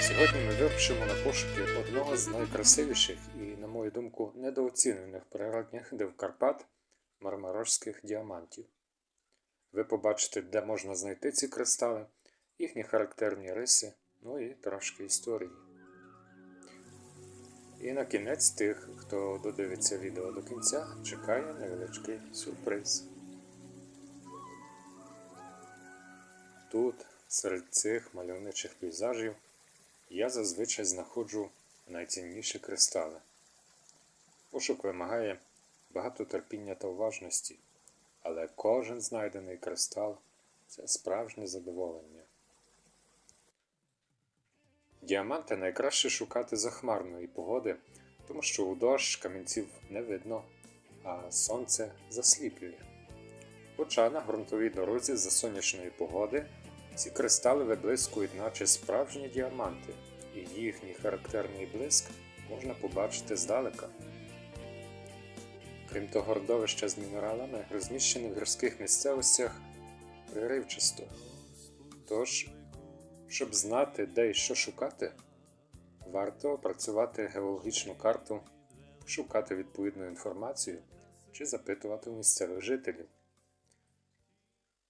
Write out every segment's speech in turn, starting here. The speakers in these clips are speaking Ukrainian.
Сьогодні ми вирушимо на пошуки одного з найкрасивіших і, на мою думку, недооцінених природних див Карпат мармарожських діамантів. Ви побачите, де можна знайти ці кристали, їхні характерні риси, ну і трошки історії. І на кінець тих, хто додивиться відео до кінця, чекає невеличкий сюрприз. Тут, серед цих мальовничих пейзажів, я зазвичай знаходжу найцінніші кристали. Пошук вимагає багато терпіння та уважності, але кожен знайдений кристал це справжнє задоволення. Діаманти найкраще шукати за хмарної погоди, тому що у дощ камінців не видно, а сонце засліплює. Хоча на ґрунтовій дорозі за сонячної погоди ці кристали виблискують, наче справжні діаманти, і їхній характерний блиск можна побачити здалека. Крім того, родовища з мінералами розміщені в гірських місцевостях приривчасто. Тож, щоб знати, де і що шукати, варто опрацювати геологічну карту, шукати відповідну інформацію чи запитувати у місцевих жителів.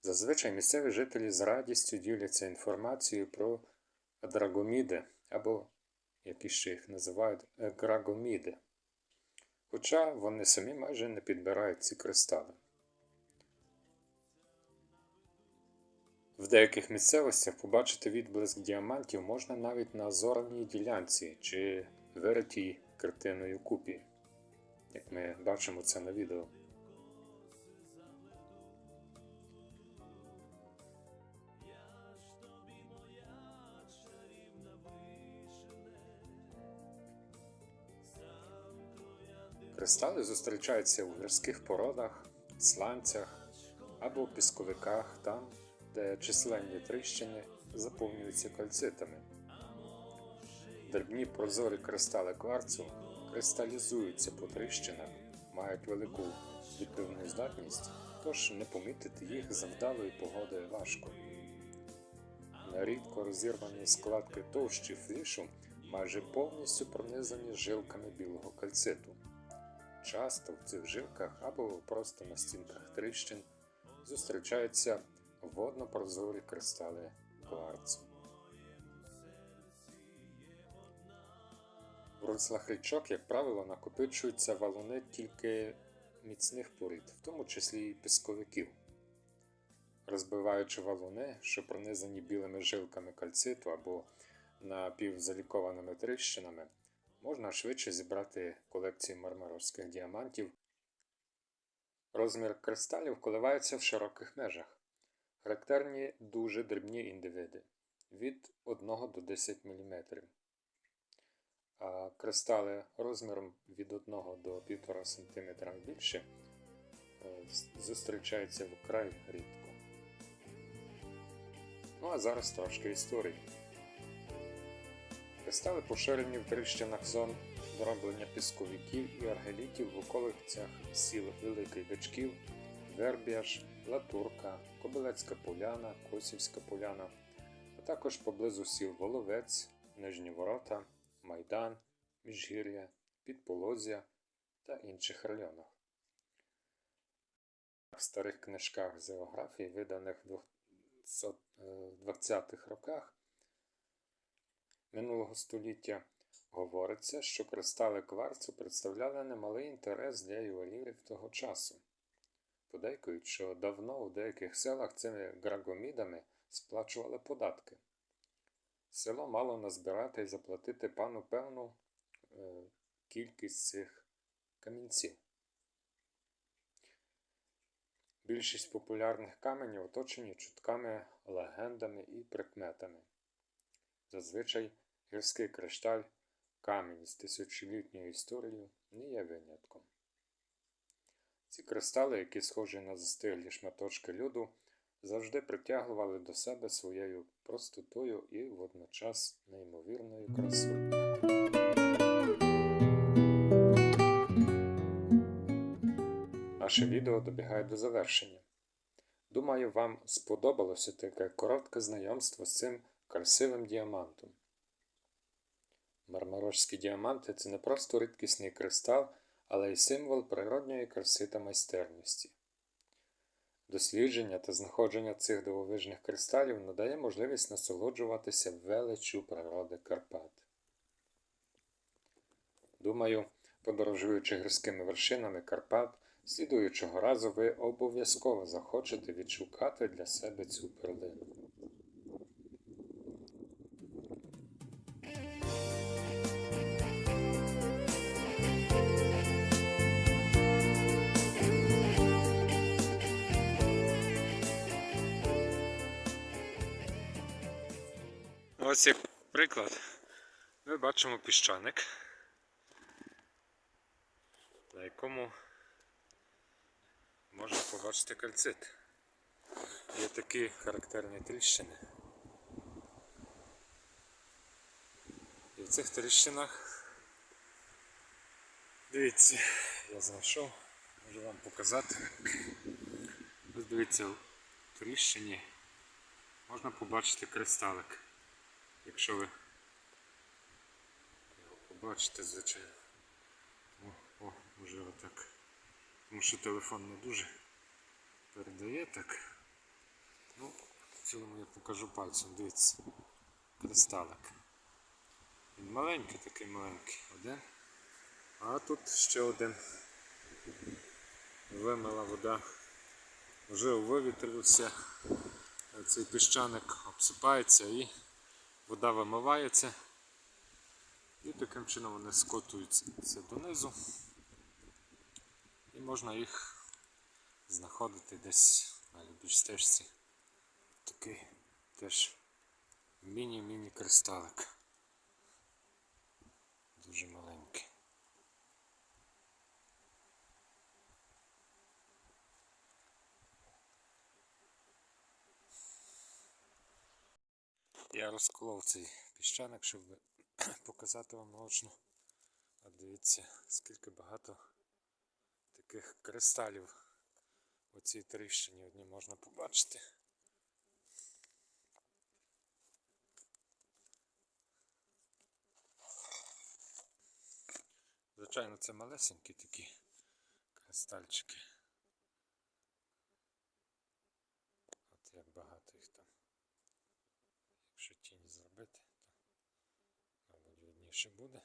Зазвичай місцеві жителі з радістю діляться інформацією про адрагоміди або, як іще їх називають, еграгоміди. Хоча вони самі майже не підбирають ці кристали. В деяких місцевостях побачити відблиск діамантів можна навіть на зораній ділянці чи виритій картиною купі, як ми бачимо це на відео. Кристали зустрічаються у гірських породах, сланцях або пісковиках там, де численні тріщини заповнюються кальцитами. Дрібні прозорі кристали кварцу кристалізуються по тріщинах, мають велику відбивну здатність, тож не помітити їх за вдалої погоди важко. Нерідко розірвані складки товщі флішу майже повністю пронизані жилками білого кальциту. Часто в цих жилках або просто на стінках тріщин зустрічаються водно-прозорі кристали кварцу. В руслах річок, як правило, накопичуються валуни тільки міцних порід, в тому числі і пісковиків. Розбиваючи валуни, що пронизані білими жилками кальциту або напівзалікованими тріщинами, можна швидше зібрати колекцію мармаровських діамантів. Розмір кристалів коливається в широких межах. Характерні дуже дрібні індивиди від 1 до 10 мм. А кристали розміром від 1 до 1,5 см більше е, зустрічаються вкрай рідко. Ну а зараз трошки історії. Кристали поширені в тріщинах зон дроблення пісковиків і аргелітів в околицях сіл Великий Бичків, Вербіаш, Латурка, Кобилецька Поляна, Косівська Поляна, а також поблизу сіл Воловець, Нижні Ворота, Майдан, Міжгір'я, Підполозя та інших районах. В старих книжках з географії, виданих в 20-х роках, минулого століття говориться, що кристали кварцу представляли немалий інтерес для ювелірів того часу. Подейкують, що давно у деяких селах цими грагомідами сплачували податки. Село мало назбирати і заплатити пану певну е, кількість цих камінців. Більшість популярних каменів оточені чутками, легендами і прикметами. Зазвичай Гірський кришталь, камінь з тисячолітньою історією, не є винятком. Ці кристали, які схожі на застиглі шматочки льоду, завжди притягували до себе своєю простотою і водночас неймовірною красою. Наше відео добігає до завершення. Думаю, вам сподобалося таке коротке знайомство з цим красивим діамантом. Мармарожські діаманти це не просто рідкісний кристал, але й символ природньої краси та майстерності. Дослідження та знаходження цих дивовижних кристалів надає можливість насолоджуватися величчю природи Карпат. Думаю, подорожуючи гірськими вершинами Карпат, слідуючого разу ви обов'язково захочете відшукати для себе цю перлину. Ось як приклад. Ми бачимо піщаник, на якому можна побачити кальцит. Є такі характерні тріщини. І в цих тріщинах, дивіться, я знайшов, можу вам показати. Ось дивіться, в тріщині можна побачити кристалик. Якщо ви його побачите, звичайно. О, о, може отак. Тому що телефон не дуже передає так. Ну, в цілому я покажу пальцем, дивіться. Кристалик. Він маленький, такий маленький. Один. А тут ще один. Вимила вода. Вже вивітрився. Цей піщаник обсипається і вода вимивається. І таким чином вони скотуються донизу. І можна їх знаходити десь на любій стежці. Такий теж міні-міні кристалик. Дуже маленький. Я розколов цей піщаник, щоб показати вам наочно. А дивіться, скільки багато таких кристалів у цій тріщині одні можна побачити. Звичайно, це малесенькі такі кристальчики. От як багато їх там. Якщо тінь зробити, то мабуть видніше буде.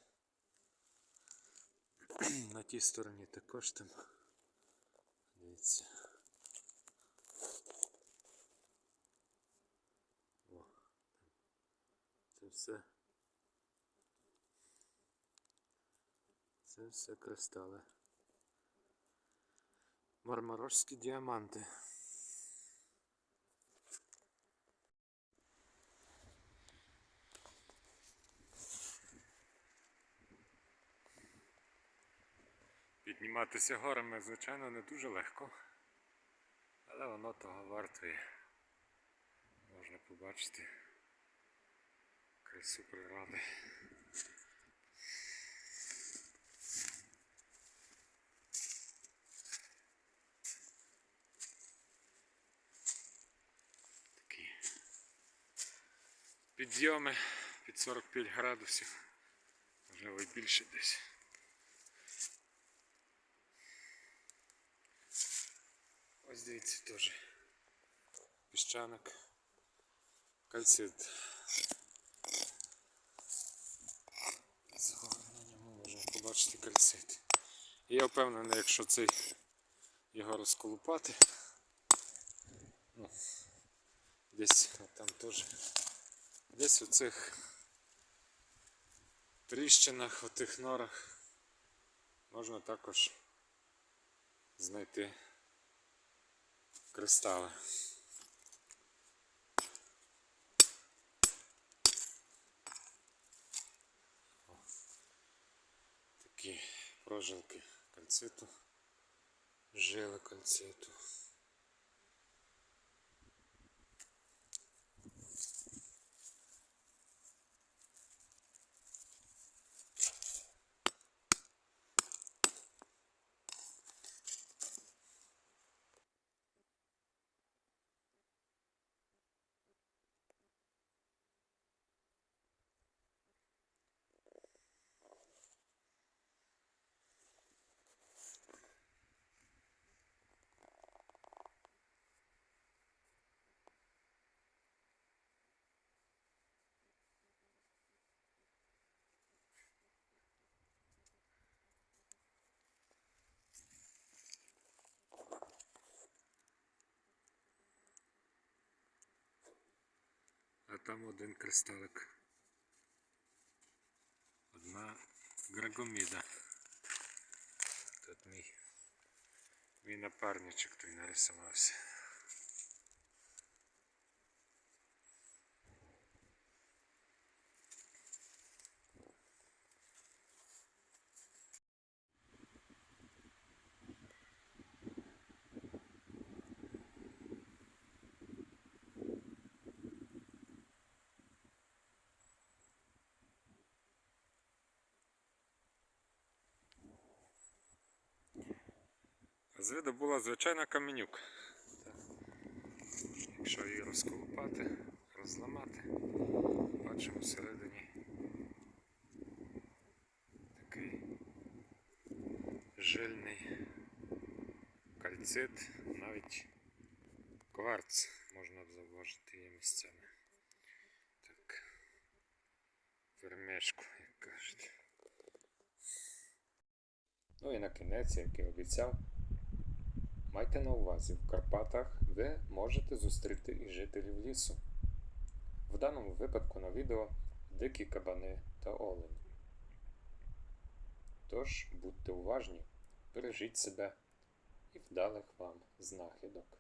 На тій стороні також там. Дивіться. О, це все. Це все кристали. Мармарожські діаманти. Підніматися горами, звичайно, не дуже легко, але воно того вартує. Можна побачити красу природи. Такі підйоми під 45 градусів, можливо і більше десь. Дивіться теж. Піщаник. Кальцит. На ньому можна побачити кальцит. І я впевнений, якщо цей його розколупати. Ну, десь там теж. Десь у цих тріщинах, у тих норах можна також знайти кристали. О, Такі прожилки кальциту, жили кальциту. Там один кристалик. Одна грагоміда. Тут мій, мій напарничок той нарисувався. З була звичайна каменюка. Якщо її розколупати, розламати, бачимо всередині такий жильний кальцит, навіть кварц можна б завважити її місцями. Так, вермешку, як кажуть. Ну і на кінець, як і обіцяв, майте на увазі, в Карпатах ви можете зустріти і жителів лісу. В даному випадку на відео дикі кабани та олені. Тож будьте уважні, бережіть себе і вдалих вам знахідок.